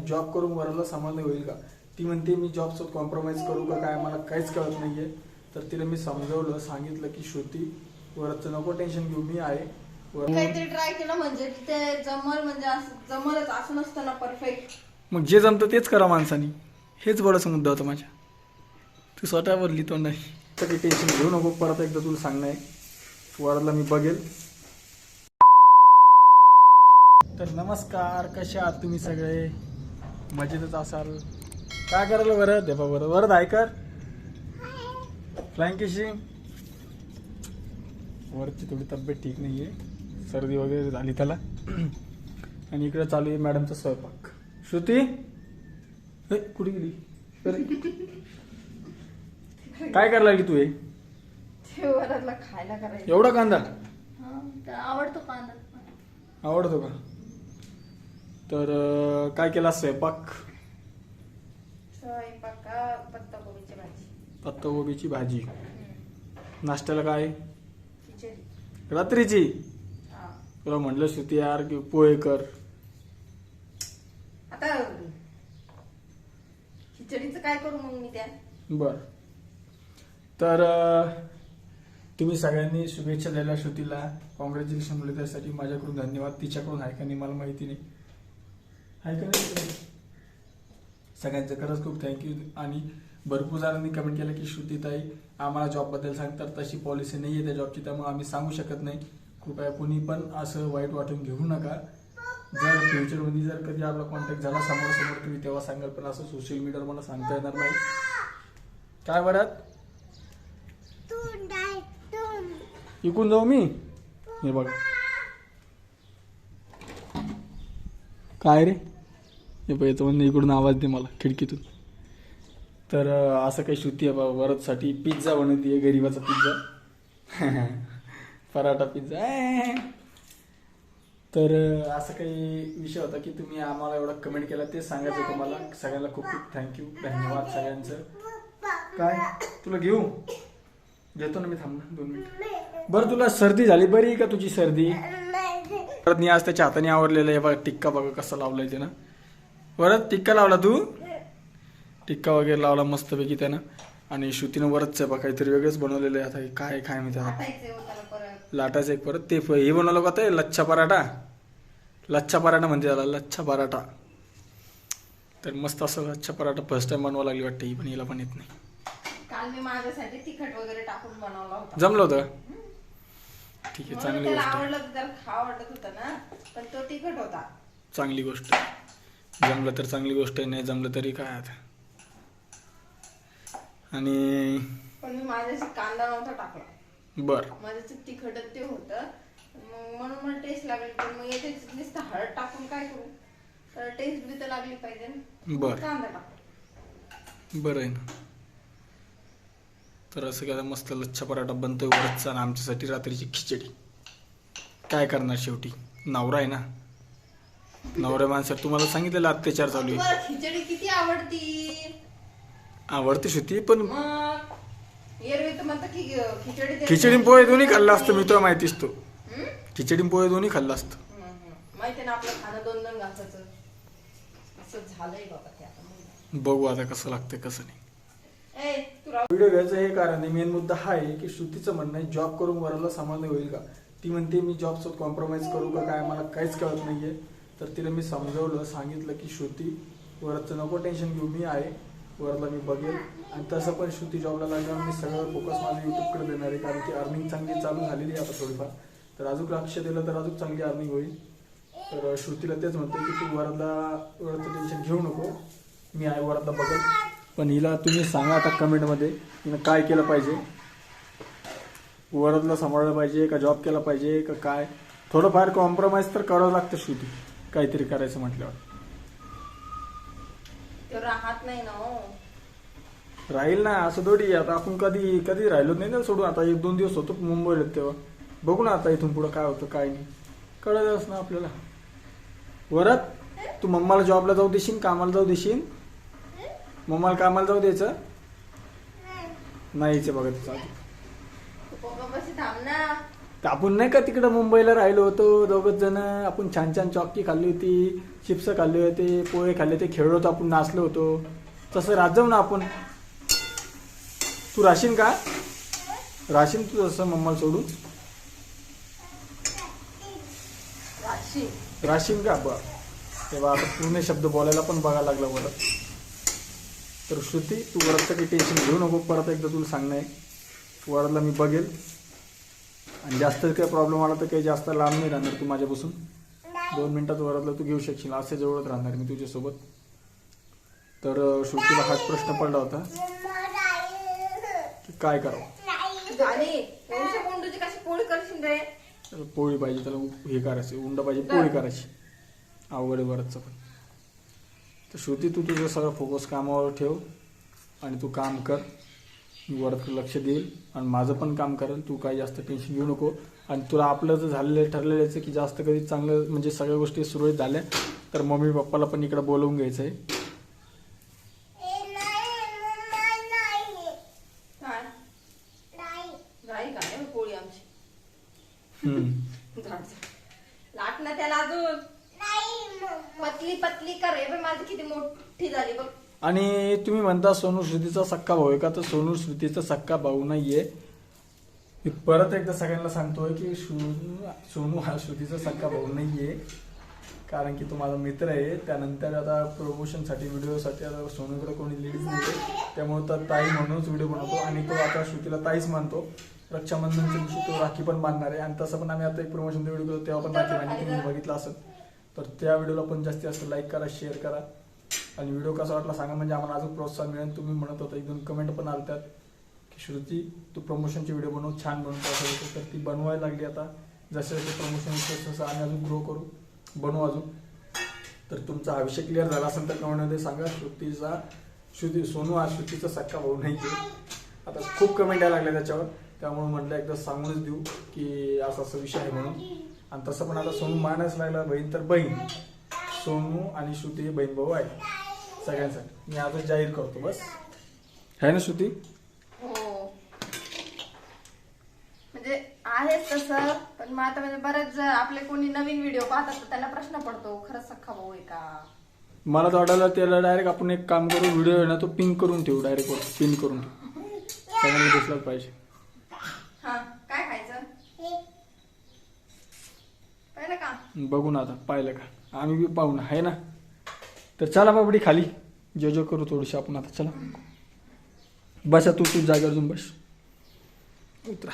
Job करून वराला सांभाळणे होईल का? ती म्हणते मी जॉब सोबत कॉम्प्रोमाइज करू का काय? मला काहीच कळत नाहीये. तर तिला मी समजवलं सांगितलं की श्रुती वरचं नको टेन्शन घेऊ मी आहे. काहीतरी ट्राय केलं म्हणजे ते जमल म्हणजे असं जमलच असं नसतं ना परफेक्ट मग जे जमतं तेच करा माणसानी. हेच बराच मुद्दा होता माझ्या. तू स्वतः बोलली तो नाही. तर काही टेन्शन घेऊ नको परत एकदा तुला सांगणं आहे. वराला मी बघेल. तर नमस्कार कसे आहात तुम्ही सगळे? मजेतच असाल. काय करायला बरं? दे बरं. बरं ऐकर फ्लाइंग किशिंग वरची थोडी तब्येत ठीक नाहीये. सर्दी वगैरे झाली त्याला. आणि इकडे चालू आहे मॅडमचा स्वयंपाक. श्रुती? हे, कुठे गेली. काय करायला लागली तू हे? खायला करायचं. एवढा कांदा? हा, आवडतो कांदा. आवडतो का? तर अं, काय केला स्वयंपाक? स्वयंपाका पत्ताकोबीची भाजी. पत्ताकोबीची भाजी. हम्म. नाश्त्याला काय? खिचडी. रात्रीची? हा. तुला म्हटलं श्रुती यार की पोहे कर. आता खिचडीचं काय करू मग मी त्या बर. तर अं, तुम्ही सगळ्यांनी शुभेच्छा द्यायला श्रुतीला. कॉंग्रॅच्युलेशन बोलले त्यासाठी. माझ्याकडून धन्यवाद. तिच्याकडून आहे का नाही मला माहिती नाही. आहे का नाही सगळ्यांचं खरंच खूप थँक्यू आणि भरपूर जणांनी कमेंट केलं की श्रुतीताई आम्हाला जॉबबद्दल सांगतात तशी पॉलिसी नाही आहे त्या जॉबची त्यामुळे आम्ही सांगू शकत नाही. कृपया कुणी पण असं वाईट वाटून घेऊ नका. जर फ्युचरमध्ये जर कधी आपला कॉन्टॅक्ट झाला समोर समोर तुम्ही तेव्हा सांगाल पण असं सोशल मीडियावर मला सांगता येणार नाही. काय बरं इकून जाऊ मी? हे बघा. काय रे? हे बघ येतो म्हणजे इकडून आवाज दे मला खिडकीतून. तर असं काही श्रुती आहे बाबा वरदसाठी. पिझ्झा बनवते गरीबाचा पिझ्झा. पराठा पिझ्झा. आहे. तर असं काही विषय होता की तुम्ही आम्हाला एवढा कमेंट केला ते सांगायचं होतं मला. सगळ्यांना खूप खूप थँक्यू धन्यवाद सगळ्यांचं. काय? तुला घेऊ? घेतो ना मी थांब ना दोन मिनिट. बरं तुला सर्दी झाली. बरी आहे का तुझी सर्दी? परत मी आज त्याच्या हाताने आवरलेलं आहे बघा टिक्का बघा कसा लावलाय त्यानं. परत टिक्का लावला तू? टिक्का वगैरे लावला मस्तपैकी त्यानं. आणि श्रुतीनं वरच बघा काहीतरी वेगळंच बनवलेलं आहे. आता काय काय मी त्याला लाटाचं एक परत. ते हे बनवलं का ते? लच्छा पराठा? लच्छा पराठा म्हणते त्याला लच्छा पराठा. तर मस्त असं लच्छा पराठा फर्स्ट टाइम बनवावं लागली वाटतं. ही पण हिला पण येत नाही. काल मी माझ्यासाठी तिखट वगैरे टाकून बनवला होता. जमलं होतं? ठीक आहे चांगली गोष्ट आहे. आवडलं तर त्याला खा वाटत होतं ना. पण तो तिखट होता. चांगली गोष्ट. जमलं तर चांगली गोष्ट आहे नाही जमलं तरी काय आता. आणि पण मी माझ्याशी कांदा नव्हता टाकला. बर. माझ्याचं तिखटच ते होतं. मग म्हणून मला टेस्ट लागली पण मग याचे नुसतं हळद टाकून काय करू? तर टेस्ट बी तर लागली पाहिजे ना. बर. कांदा टाकला. बरं आहे ना. तर असं काय मस्त लच्छा पराठा बनतोय वरचा आमच्यासाठी रात्रीची खिचडी. काय करणार शेवटी? नवरा आहे ना. नवऱ्या माणसात तुम्हाला सांगितलेलं अत्याचार चालू आहे. तुम्हाला खिचडी किती आवडती? आवडते शेवटी पण मग एरवी तर म्हणतात की खिचडी दे- खिचडी आणि पोहे दोन्ही खाल्लं असतं मी तुला माहितीच तो? खिचडी आणि पोहे दोन्ही खाल्लं असतं. हम्म, हम्म. माहिती ना आपलं खाणं दोन दोन घासाचं. असं झालंय बाबा ते आता मग. बघू आता कसं लागतं कसं नाही. ए व्हिडिओ घ्यायचं हे कारण आहे मेन मुद्दा हा आहे की श्रुतीचं म्हणणं आहे जॉब करून वराला सांभाळणं होईल का? ती म्हणते मी जॉब सोबत कॉम्प्रोमाइज करू का काय? मला काहीच कळत नाहीये. तर तिला मी समजवलं सांगितलं की श्रुती वरचं नको टेन्शन घेऊ मी आहे. वरला मी बघेल. आणि तसं पण श्रुती जॉबला लागल्यावर मी सगळं फोकस माझं युट्यूबकडे देणार आहे कारण की अर्निंग चांगली चालू झालेली आहे आता थोडीफार. तर अजून लक्ष दिलं तर अजून चांगली अर्निंग होईल. तर श्रुतीला तेच म्हणते की तू वरला वरचं टेन्शन घेऊ नको. मी आहे वरला बघेल. पण हिला तुम्ही सांगा आता कमेंटमध्ये हिनं काय केलं पाहिजे. वरदला सांभाळलं पाहिजे का जॉब केला पाहिजे का काय? थोडंफार कॉम्प्रोमाइज तर करावं लागतं श्रुती. काहीतरी करायचं म्हटल्यावर. तो राहत नाही ना हो. राहील ना असं थोडी आता आपण कधी कधी राहिलो नाही ना सोडून. आता एक दोन दिवस होतो मुंबईला तेव्हा. बघू ना आता इथून पुढं काय होतं काय नाही. कळतच ना आपल्याला. वरद तू मम्माला जॉबला जाऊ देशील कामाला जाऊ देशील? मम्माला कामाला जाऊ द्यायचं? नाहीच आहे बघा तिचं तू थांब ना. तर आपण नाही का तिकडं मुंबईला राहिलो होतो दोघच जण. आपण छान छान चॉकी खाल्ली होती चिप्स खाल्ले होते पोहे खाल्ले होते खेळलो होतो आपण नाचलो होतो. तसं जाऊ ना आपण. तू राशीन का? राशीन तू तसं मम्माला सोडून. राशी राशीन का? बरं. तेव्हा आता पूर्ण शब्द बोलायला पण बघायला लागला बरं. तर श्रुती तू वरचं काही टेन्शन घेऊ नको परत एकदा तुला सांगणं आहे. वरला मी बघेल. आणि जास्त काही प्रॉब्लेम आला तर काही जास्त लांब नाही राहणार तू माझ्यापासून. दोन मिनिटात वरातला तू घेऊ शकशील असे जवळच राहणार मी तुझ्यासोबत. तर श्रुतीला हाच प्रश्न पडला होता. की काय करावं? पोळी पाहिजे त्याला हे करायचं उंडा पाहिजे पोळी करायची. अवघड आहे बरंचचं पण. तर श्रुती तू तुझं सगळं फोकस कामावर ठेव आणि तू काम कर. मी वरत लक्ष देईल आणि माझं पण काम करेल. तू काही जास्त टेन्शन घेऊ नको. आणि तुला आपलं जर झालेलं ठरलेलं आहे की जास्त कधी चांगलं म्हणजे सगळ्या गोष्टी सुरळीत झाल्या तर मम्मी पप्पाला पण इकडे बोलवून घ्यायचं आहे आमची. हम्म. लाट ना त्याला अजून. पतली पतली कर हे बघ माझी किती मोठी झाली बघ. आणि तुम्ही म्हणता सोनू श्रुतीचा सक्का भाऊ आहे का? तर सोनू श्रुतीचा सक्का भाऊ नाहीये. मी परत एकदा सगळ्यांना सांगतोय की सोनू हा श्रुतीचा सक्का भाऊ नाहीये. कारण की तो माझा मित्र आहे. त्यानंतर आता प्रमोशनसाठी व्हिडिओसाठी आता सोनूकडे कोणी लेडीज नाही त्यामुळे तर ताई म्हणूनच व्हिडिओ बनवतो. आणि तो आता श्रुतीला ताईच मानतो. रक्षाबंधनच्या दिवशी तो राखी पण बांधणार आहे. आणि तसं पण आम्ही आता एक प्रमोशनचा व्हिडिओ केला तेव्हा पण राखी बांधली तुम्ही बघितला असेल. तर त्या व्हिडिओला पण जास्तीत जास्त लाईक करा शेअर करा. आणि व्हिडिओ कसा वाटला सांगा म्हणजे आम्हाला अजून प्रोत्साहन मिळेल. तुम्ही म्हणत होता एक दोन कमेंट पण आलतात की श्रुती तू प्रमोशनचे व्हिडिओ बनव छान बनवतो असं होतं. तर ती बनवायला लागली आता. जसे जसे प्रमोशन तसं आम्ही अजून ग्रो करू. बनवू अजून. तर तुमचा हा विषय क्लिअर झाला असेल तर कमेंटमध्ये सांगा. श्रुतीचा श्रुती सोनू हा श्रुतीचा सक्का भाऊ नाही आता खूप कमेंट यायला लागल्या त्याच्यावर. त्यामुळे म्हटलं एकदा सांगूनच देऊ की असा असा विषय आहे म्हणून. आणि तसं पण आता सोनू मानायच लागला बहीण तर बहीण. सोनू आणि श्रुती हे बहीण भाऊ आहे सगळ्यांसाठी. मी आता जाहीर करतो बस. आहे ना श्रुती? हो. म्हणजे आहेच तसं पण मग आता म्हणजे बरेच आपले कोणी नवीन व्हिडिओ पाहतात तर त्यांना प्रश्न पडतो खरंच सख्खा भाऊ आहे का? मला तर वाटायला त्याला डायरेक्ट आपण एक काम करू व्हिडिओ आहे ना तो पिन करून ठेवू डायरेक्ट वर पिन करून ठेवू. दिसलाच पाहिजे. हा काय खायचं? पाहिलं का? बघू ना आता पाहिलं का? आम्ही बी पाहू ना आहे ना? तर चला बाबडी खाली. जो जो करू थोडीशी आपण आता चला. बसा तू तू जागेवर जाऊन बस. उतरा.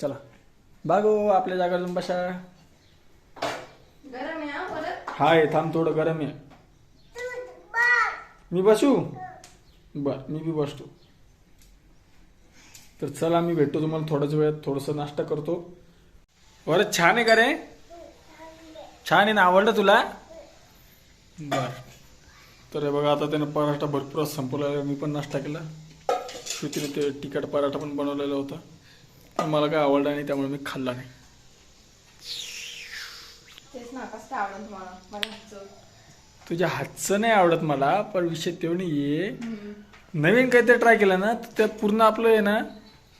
चला. बागो आपल्या जागेवर जाऊन बसा. हाय थांब थोडं गरम आहे. मी बसू? बर मी बी बसतो. तर चला मी भेटतो तुम्हाला थोड्याच वेळात थोडंसं नाश्ता करतो. बरं छान आहे का रे? छान आहे ना आवडलं तुला? बर. तर हे बघा आता त्यानं पराठा भरपूर संपवलेला मी पण नाश्ता केला. श्रुतीने ते तिखट पराठा पण बनवलेला होता. पण मला काय आवडला नाही त्यामुळे मी खाल्ला नाही. तेच ना कसं काय आवडलं तुम्हाला? मला हातचं. तुझ्या हातचं नाही आवडत मला पण विषय नाही आहे नवीन काहीतरी ट्राय केलं ना तर त्यात पूर्ण आपलं आहे ना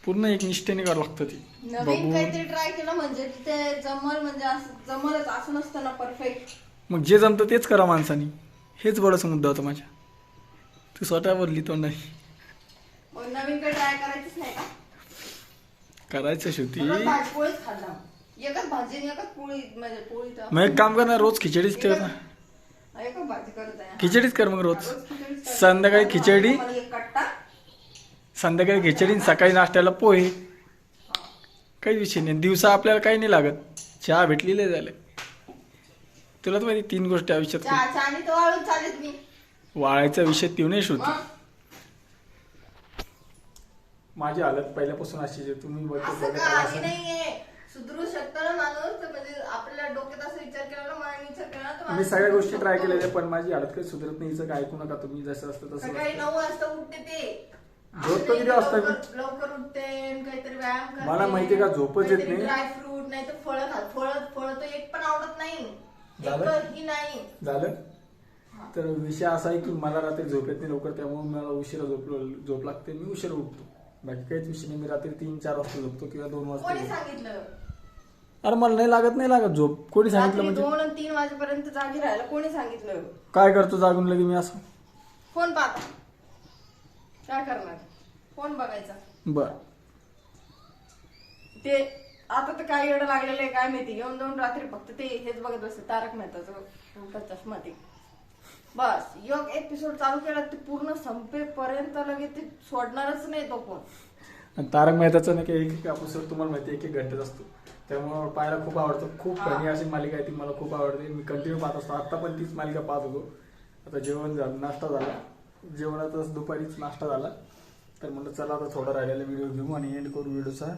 पूर्ण एक निष्ठेने करावं लागतं ते. नवीन बघून काहीतरी ट्राय केलं म्हणजे ते जमल म्हणजे असं जमलच असं नसतं ना परफेक्ट मग जे जमतं तेच करा माणसानी. हेच बराचसा मुद्दा होता माझ्या. तू नवीन काही ट्राय करायचीच नाही का? करायचं शेवटी. रोज भाजी पोळीच खाल्ला एकच भाजी आणि एकच पोळी म्हणजे पोळी तर. मग एक काम कर ना रोज खिचडीच ठेव ना. एकच भाजी करत आहे खिचडीच कर मग रोज. रोज खिचडीच करते. संध्याकाळी खिचडी. मला एक कट्टा. संध्याकाळी खिचडी आणि सकाळी नाश्त्याला पोहे. काही विषय नाही. दिवसा आपल्याला काही नाही लागत. चहा भेटलेले झाले. तुला तर माहिती तीन गोष्टी आयुष्यात चहा चहानी तर वाळून चालेल मी वाळायचा विषय तीव नाही मग माझी हालत पहिल्यापासून अशीच आहे तुम्ही बघत असं बघत का आला असाल. नाहीये सुधरू शकतो ना माणूस तर म्हणजे आपल्या डोक्यात असं विचार केला ना मनाने विचार केला ना तर मी माणूस सगळ्या गोष्टी ट्राय. केलेल्या पण माझी हालत काही सुधरत नाही हिचं काय ऐकू नका तुम्ही जसं असतं तसं सकाळी असतं. नऊ वाजता उठते ते झोपतो किती वाजता? लवकर लवकर उठते काहीतरी व्यायाम करते मला माहितीये का झोपच येत नाही. ड्राय फ्रूट नाही तर फळं खात फळं फळं तर एक पण आवडत नाही झालं? एकही नाही. झालं? तर विषय असा आहे की मला रात्री झोप येत नाही लवकर त्यामुळे मला उशिरा झोप झोप लागते. मी उशिरा उठतो. बाकी काहीच विषय नाही. मी रात्री तीन चार वाजता झोपतो किंवा दोन वाजता कोणी झोपतो. सांगितलं? अरे मला नाही लागत नाही लागत झोप. कोणी सांगितलं रात्री म्हणजे? दोन आणि तीन वाजेपर्यंत जागी राहायला कोणी सांगितलं? काय करतो जागून लगे मी असं? फोन पाहता. काय करणार? फोन बघायचा. बर. ते आता तर काय एवढं लागलेलं आहे काय माहिती. येऊन जाऊन रात्री फक्त ते हेच बघत बसते तारक मेहताचं चष्मा ते बस योग एपिसोड चालू केला ते पूर्ण संपेपर्यंत लगेच ते सोडणारच नाही तो फोन आणि तारक मेहताचा नाही का एक एक एपिसोड तुम्हाला माहिती आहे, एक एक घंट्यात असतो. त्यामुळे पाहायला खूप आवडतं. खूप. फनी अशी मालिका आहे ती मला खूप आवडते. मी कंटिन्यू पाहत असतो. आता पण तीच मालिका पाहत होतो. आता जेवण झालं नाश्ता झाला. जेवणातच दुपारीच नाश्ता झाला. तर म्हणलं चला आता थोडा राहिलेला व्हिडिओ घेऊ आणि एंड करू व्हिडिओचा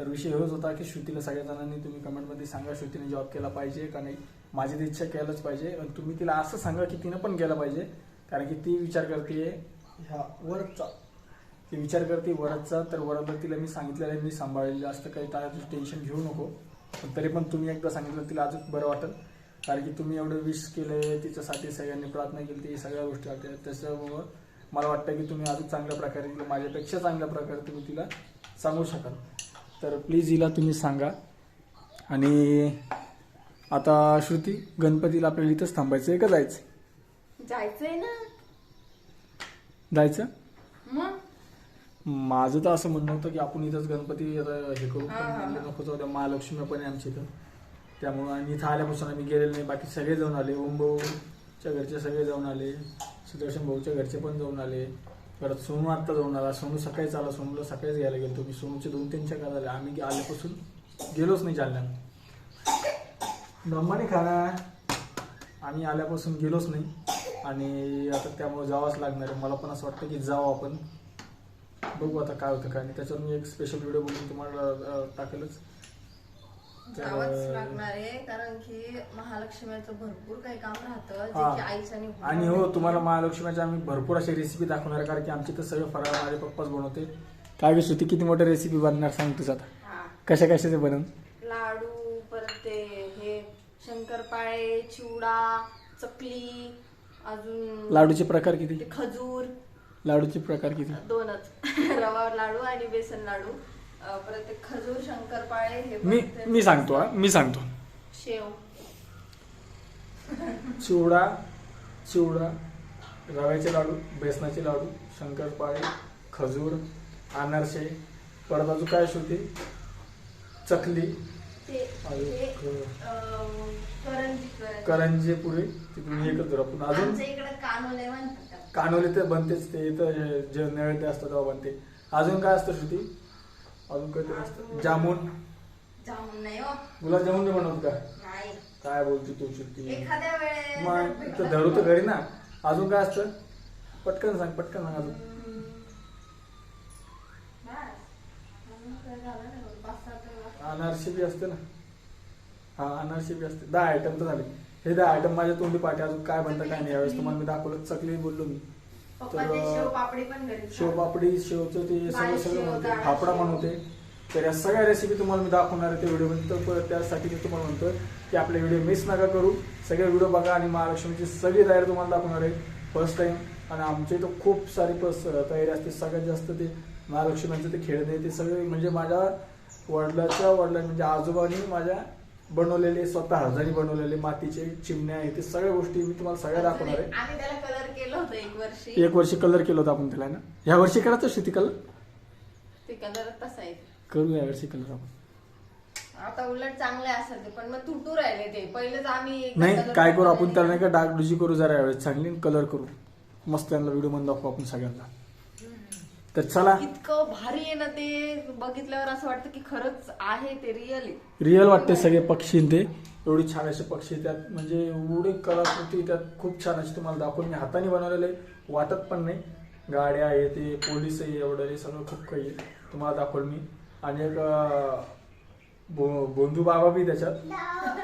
तर विषय हेच होता की श्रुतीला सगळ्या जणांनी तुम्ही कमेंटमध्ये सांगा श्रुतीने जॉब केला पाहिजे का नाही? माझी इच्छा केलंच पाहिजे. आणि तुम्ही तिला असं सांगा की तिनं पण गेलं पाहिजे. कारण की ती विचार करते ह्या वरचा. ती विचार करते वरदचा तर वरदला तिला मी सांगितलेलं आहे मी सांभाळेल. जास्त काही त्या टेन्शन घेऊ नको. पण तरी पण तुम्ही एकदा सांगितलं तिला अजून बरं वाटेल. कारण की तुम्ही एवढं विश केलंय तिच्यासाठी सगळ्यांनी प्रार्थना केली ती सगळ्या गोष्टी वाटल्या त्याच्यामुळं मला वाटतं की तुम्ही अजून चांगल्या प्रकारे माझ्यापेक्षा चांगल्या प्रकारे तुम्ही तिला सांगू शकाल. तर प्लीज हिला तुम्ही सांगा. आणि आता श्रुती गणपतीला आपल्याला इथंच थांबायचं आहे का जायचं जायचंय ना. जायचं? मग? माझं तर असं म्हणणं होतं की आपण इथंच गणपती आता हे करू पण म्हणलं. नको जाऊ द्या महालक्ष्मी पण आहे आमच्या इथं. त्यामुळं आणि इथं आल्यापासून आम्ही गेलेलो नाही बाकी सगळे जाऊन आले. ओम भाऊच्या घरचे सगळे जाऊन आले सुदर्शन भाऊच्या घरचे पण जाऊन आले. परत सोनू आत्ता जाऊन आला. सोनू सकाळीच आला. सोनूला सकाळीच घ्यायला गेलो मी सोनूचे दोन तीन चक्कर झाले आम्ही आल्यापासून गेलोच नाही जालन्यात. ब्रह्माने खाना आम्ही आल्यापासून गेलोच नाही. आणि आता त्यामुळे जावंच लागणार आहे. मला पण असं वाटतं की जावं आपण. बघू आता काय होतं काय नाही. त्याच्यावर मी एक स्पेशल व्हिडिओ बनवून तुम्हाला टाकेलच. जावंच लागणार आहे कारण की महालक्ष्मीचं भरपूर काही काम राहतं जे हा. की आईच्या आणि आणि हो तुम्हाला महालक्ष्मीच्या आम्ही भरपूर अशी रेसिपी दाखवणार आहे कारण की आमची तर सगळं फराळ माझे पप्पाच बनवते. काय की श्रुती किती मोठ्या रेसिपी बनणार सांग तुझं आता? हा. कशा कशाचे बनन? लाडू परत ते हे शंकरपाळे चिवडा चकली अजून लाडूचे प्रकार किती? ते खजूर. लाडूचे प्रकार किती? दोनच. रवा लाडू आणि बेसन लाडू. परत ते खजूर शंकरपाळे हे मी ते मी सांगतो हा. मी सांगतो. शेव. चिवडा चिवडा रव्याचे लाडू बेसनाचे लाडू शंकरपाळे खजूर अनारसे परत अजून काय होते चकली. ते अजून हे, क- अं, करंजी करंजी. करंजे पुरे तिथून एकच आपण अजून. आमच्या इकडे कानोले म्हणतात. त्याला. कानोले तर बनतेच ते इथं जे नैवेद्य असतं तेव्हा बनते. अजून काय असतं श्रुती? अजून काहीतरी असतं? जामून? जामुन नाही हो. गुलाबजामुन नाही बनवत का? नाही. काय बोलते तू एखाद्या वेळेस मग इथं धरू तर घरी ना. अजून काय असतं? पटकन सांग पटकन सांग अजून. अनारशी बी असते ना. हा अनारशी बी असते. दहा आयटम तर झाले. हे दहा आयटम माझ्या तोंडी पाठी. अजून काय बनतं काय नाही यावेळेस तुम्हाला मी दाखवलं. चकली बोललो मी. पप्पा ते शेव पापडी पण घरी शेवपापडी शेवचं ते सगळं सगळं फाफडा शेव. बनवते तर या सगळ्या रेसिपी तुम्हाला मी दाखवणार आहे त्या व्हिडिओमध्ये तर त्यासाठी मी तुम्हाला म्हणतो की आपले व्हिडिओ मिस नका करू. सगळे व्हिडिओ बघा आणि महालक्ष्मीची सगळी तयारी तुम्हाला दाखवणार आहे. फर्स्ट टाइम आणि आमच्या इथं खूप सारी पस तयारी असते. सगळ्यात जास्त ते महालक्ष्मीचं ते खेळणे ते सगळे म्हणजे माझ्या वडिलाच्या वडिला म्हणजे आजोबांनी माझ्या बनवलेले स्वतः हाताने बनवलेले मातीचे चिमण्या आहे ते सगळ्या गोष्टी मी तुम्हाला सगळ्या दाखवणार आहे. आम्ही त्याला कलर केलं होतं एक वर्षी. एक वर्षी कलर केलं होतं आपण त्याला ना? ह्या वर्षी करायचं शेती कलर ते कलर तसा आहे. करू या वर्षी कलर आपण. आता उलट चांगले असेल ते पण मग तुटू राहिले ते. पहिलेच आम्ही एकदा नाही color काय करू आपण. त्याला नाही का डाग डुजी करू जरा यावेळेस चांगली कलर करू. मस्त त्यांना व्हिडिओमध्ये दाखवू आपण सगळ्यांना. तर चला. इतकं भारी आहे ना ते. बघितल्यावर असं वाटतं की खरंच आहे ते रिअल आहे. रिअल वाटते सगळे पक्षी ते. एवढी छान असे पक्षी त्यात. म्हणजे एवढी कलाकृती त्यात खूप छान अशी तुम्हाला दाखवून मी हाताने बनवलेले वाटत पण नाही. गाड्या आहे ते पोलीस आहे एवढं सगळं खूप काही आहे. तुम्हाला दाखवलं मी. आणि एक अं, बो- बोंधू बाबा बी त्याच्यात.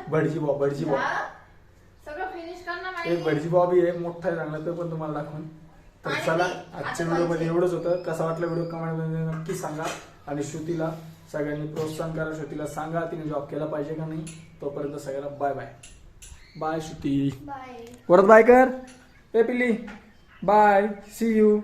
भटजी बाबा भटजी बाबा? सगळं फिनिश करणार एक भटजी बॉबी आहे मोठा आहे चांगला तो पण तुम्हाला दाखवून. तर चला आजच्या आता व्हिडिओमध्ये पाहिजे. एवढंच होतं. कसा वाटला व्हिडिओ कमेंटमध्ये नक्की सांगा. आणि श्रुतीला सगळ्यांनी प्रोत्साहन करा. श्रुतीला सांगा तिने जॉब केला पाहिजे का नाही. तोपर्यंत सगळ्यांना bye bye bye Shruti. Bye परत बाय कर. ए पिल्ली. Bye C you